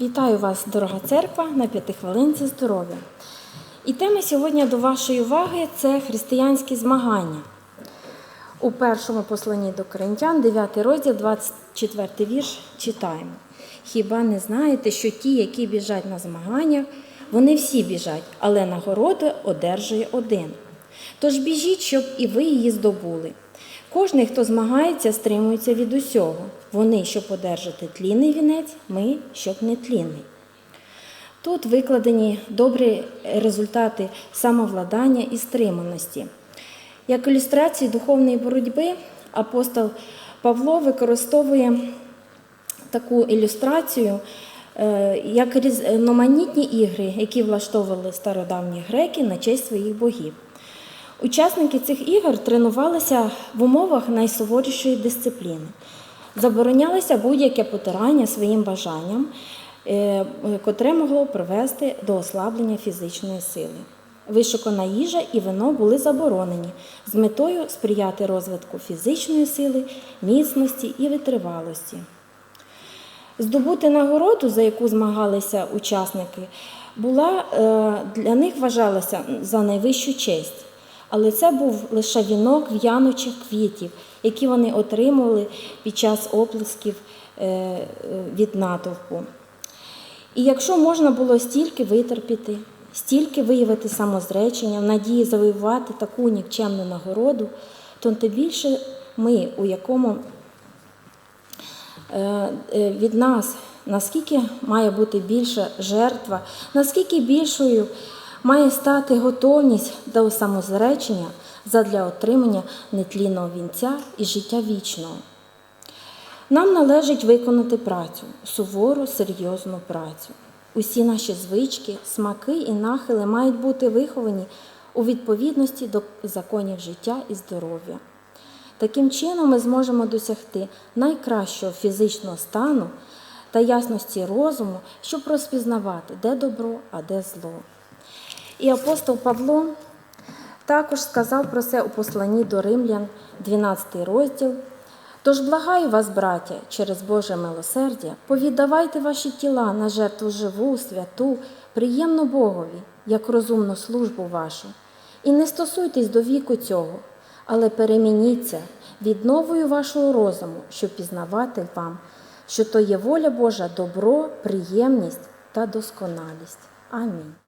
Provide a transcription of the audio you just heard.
Вітаю вас, дорога церква, на п'ятихвилинці здоров'я. І тема сьогодні до вашої уваги це християнські змагання. У першому посланні до Коринтян, 9 розділ, 24 вірш, читаємо. Хіба не знаєте, що ті, які біжать на змаганнях, вони всі біжать, але нагороду одержує один. Тож біжіть, щоб і ви її здобули. Кожний, хто змагається, стримується від усього. Вони, щоб одержати тлінний вінець, ми, щоб не тлінний. Тут викладені добрі результати самовладання і стриманості. Як ілюстрації духовної боротьби апостол Павло використовує таку ілюстрацію, е, як різноманітні ігри, які влаштовували стародавні греки на честь своїх богів. Учасники цих ігор тренувалися в умовах найсуворішої дисципліни. Заборонялося будь-яке потирання своїм бажанням, е, котре могло привести до ослаблення фізичної сили. Вишукана їжа і вино були заборонені з метою сприяти розвитку фізичної сили, міцності і витривалості. Здобути нагороду, за яку змагалися учасники, була е, для них вважалася за найвищу честь. Але це був лише вінок в'янучих квітів, які вони отримували під час оплесків е, е, від натовпу. І якщо можна було стільки витерпіти, стільки виявити самозречення, в надії завоювати таку нікчемну нагороду, то тим більше ми, у якому е, від нас наскільки має бути більша жертва, наскільки більшою має стати готовність до самозречення задля отримання нетлінного вінця і життя вічного. Нам належить виконати працю, сувору, серйозну працю. Усі наші звички, смаки і нахили мають бути виховані у відповідності до законів життя і здоров'я. Таким чином ми зможемо досягти найкращого фізичного стану та ясності розуму, щоб розпізнавати, де добро, а де зло. І апостол Павло також сказав про це у посланні до Римлян, 12 розділ. Тож благаю вас, браття, через Боже милосердя, повіддавайте ваші тіла на жертву живу, святу, приємну Богові, як розумну службу вашу. І не стосуйтесь до віку цього, але перемініться відновою вашого розуму, щоб пізнавати вам, що то є воля Божа, добро, приємність та досконалість. Амінь.